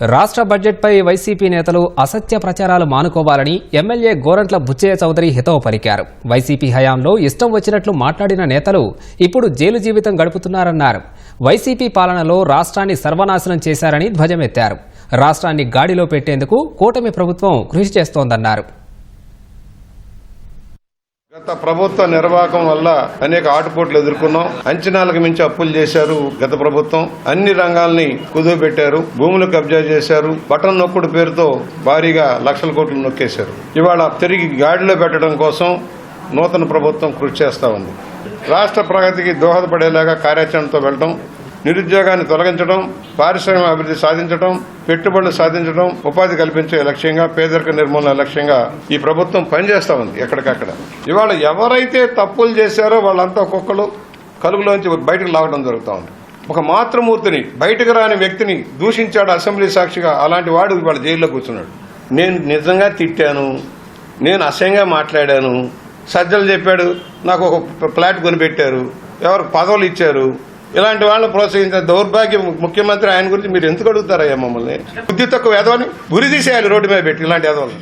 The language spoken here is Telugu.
రాష్ట్ర బడ్జెట్పై వైసీపీ నేతలు అసత్య ప్రచారాలు మానుకోవాలని ఎమ్మెల్యే గోరంట్ల బుచ్చయ్య చౌదరి హితవు పలికారు. వైసీపీ హయాంలో ఇష్టం వచ్చినట్లు మాట్లాడిన నేతలు ఇప్పుడు జైలు జీవితం గడుపుతున్నారన్నారు. వైసీపీ పాలనలో రాష్ట్రాన్ని సర్వనాశనం చేశారని ధ్వజమెత్తారు. రాష్ట్రాన్ని గాడిలో పెట్టేందుకు కూటమి ప్రభుత్వం కృషి చేస్తోందన్నారు. గత ప్రభుత్వ నిర్వాహకం వల్ల అనేక ఆటుపోట్లు ఎదుర్కొన్నాం. అంచనాలకు మించి అప్పులు చేశారు గత ప్రభుత్వం. అన్ని రంగాల్ని కుదువబెట్టారు. భూములు కబ్జా చేశారు. బటన్ నొక్కుడు పేరుతో భారీగా లక్షల కోట్లు నొక్కేశారు. ఇవాళ తిరిగి గాడిలో పెట్టడం కోసం నూతన ప్రభుత్వం కృషి చేస్తూ ఉంది. రాష్ట్ర ప్రగతికి దోహదపడేలాగా కార్యాచరణతో వెళ్ళడం నిరుద్యోగాన్ని తొలగించడం పారిశ్రామిక అభివృద్ధి సాధించడం పెట్టుబడులు సాధించడం ఉపాధి కల్పించే లక్ష్యంగా పేదరిక నిర్మూలన లక్ష్యంగా ఈ ప్రభుత్వం పనిచేస్తా ఉంది ఎక్కడికక్కడ. ఇవాళ ఎవరైతే తప్పులు చేశారో వాళ్ళంతా ఒక్కొక్కరు కలుగులోంచి బయటకు లాగడం జరుగుతూ ఉంది. ఒక మాతృమూర్తిని బయటకు రాని వ్యక్తిని దూషించాడు అసెంబ్లీ సాక్షిగా అలాంటి వాడు ఇవాళ జైల్లో కూర్చున్నాడు. నేను నిజంగా తిట్టాను నేను అసహ్యంగా మాట్లాడాను సజ్జలు చెప్పాడు నాకు ఒక ఫ్లాట్ కొనిపెట్టారు ఎవరు పదవులు ఇచ్చారు ఇలాంటి వాళ్ళని ప్రోత్సహించిన దౌర్భాగ్యం ముఖ్యమంత్రి ఆయన గురించి మీరు ఎందుకు అడుగుతారయ్యా మమ్మల్ని? బుద్ధి తక్కువ ఎదవని గురి తీసేయాలి రోడ్డు మీద పెట్టి ఇలాంటి ఎదవలు